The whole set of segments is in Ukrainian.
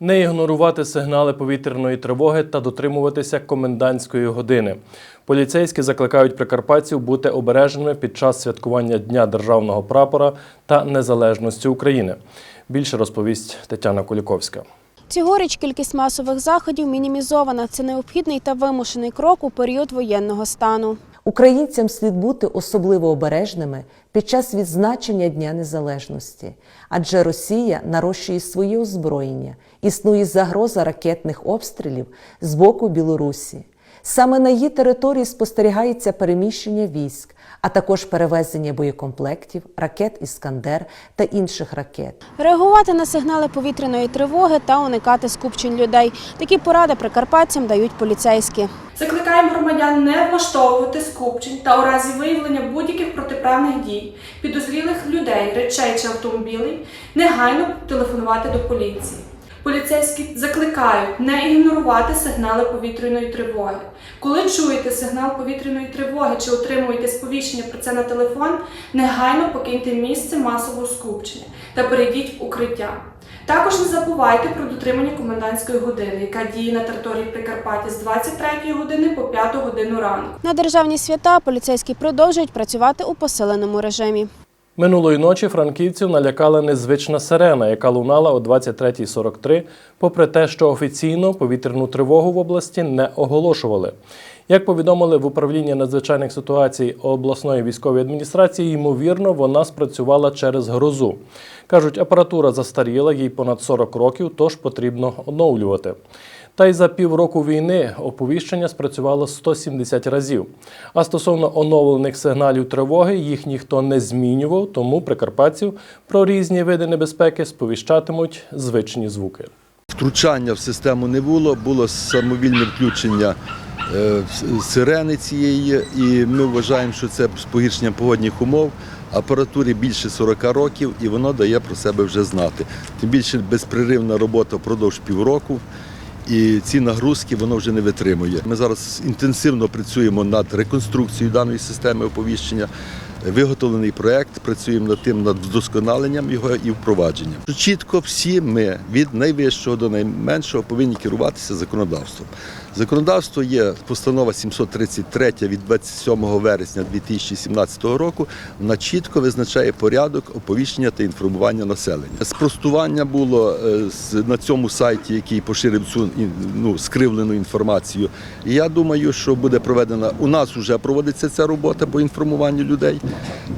Не ігнорувати сигнали повітряної тривоги та дотримуватися комендантської години. Поліцейські закликають прикарпатців бути обережними під час святкування Дня державного прапора та незалежності України. Більше розповість Тетяна Куліковська. Цьогоріч кількість масових заходів мінімізована. Це необхідний та вимушений крок у період воєнного стану. Українцям слід бути особливо обережними під час відзначення Дня Незалежності, адже Росія нарощує своє озброєння, існує загроза ракетних обстрілів з боку Білорусі. Саме на її території спостерігається переміщення військ, а також перевезення боєкомплектів, ракет Іскандер та інших ракет. Реагувати на сигнали повітряної тривоги та уникати скупчень людей. Такі поради прикарпатцям дають поліцейські. Закликаємо громадян не влаштовувати скупчень та у разі виявлення будь-яких протиправних дій, підозрілих людей, речей чи автомобілів, негайно телефонувати до поліції. Поліцейські закликають не ігнорувати сигнали повітряної тривоги. Коли чуєте сигнал повітряної тривоги чи отримуєте сповіщення про це на телефон, негайно покиньте місце масового скупчення та перейдіть в укриття. Також не забувайте про дотримання комендантської години, яка діє на території Прикарпаття з 23 години по 5 годину ранку. На державні свята поліцейські продовжують працювати у посиленому режимі. Минулої ночі франківців налякала незвична сирена, яка лунала о 23.43, попри те, що офіційно повітряну тривогу в області не оголошували. Як повідомили в управлінні надзвичайних ситуацій обласної військової адміністрації, ймовірно, вона спрацювала через грозу. Кажуть, апаратура застаріла, їй понад 40 років, тож потрібно оновлювати. Та й за півроку війни оповіщення спрацювало 170 разів. А стосовно оновлених сигналів тривоги, їх ніхто не змінював, тому прикарпатців про різні види небезпеки сповіщатимуть звичні звуки. Втручання в систему не було, було самовільне включення сирени цієї, і ми вважаємо, що це з погіршенням погодних умов. Апаратурі більше 40 років, і воно дає про себе вже знати. Тим більше безпреривна робота впродовж півроку. І ці нагрузки воно вже не витримує. Ми зараз інтенсивно працюємо над реконструкцією даної системи оповіщення. Виготовлений проект, працюємо над тим над вдосконаленням його і впровадженням. Чітко всі ми від найвищого до найменшого повинні керуватися законодавством. Законодавство є постанова 733 від 27 вересня 2017 року. Вона чітко визначає порядок оповіщення та інформування населення. Спростування було е, на цьому сайті, який поширив цю ну, скривлену інформацію. І я думаю, що буде проведена у нас вже проводиться ця робота по інформуванню людей.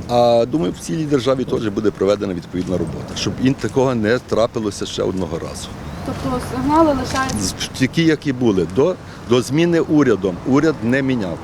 А думаю, в цілій державі теж буде проведена відповідна робота, щоб їм такого не трапилося ще одного разу. Тобто сигнали лишаються. Такі, як і були, до, до зміни урядом. Уряд не міняв.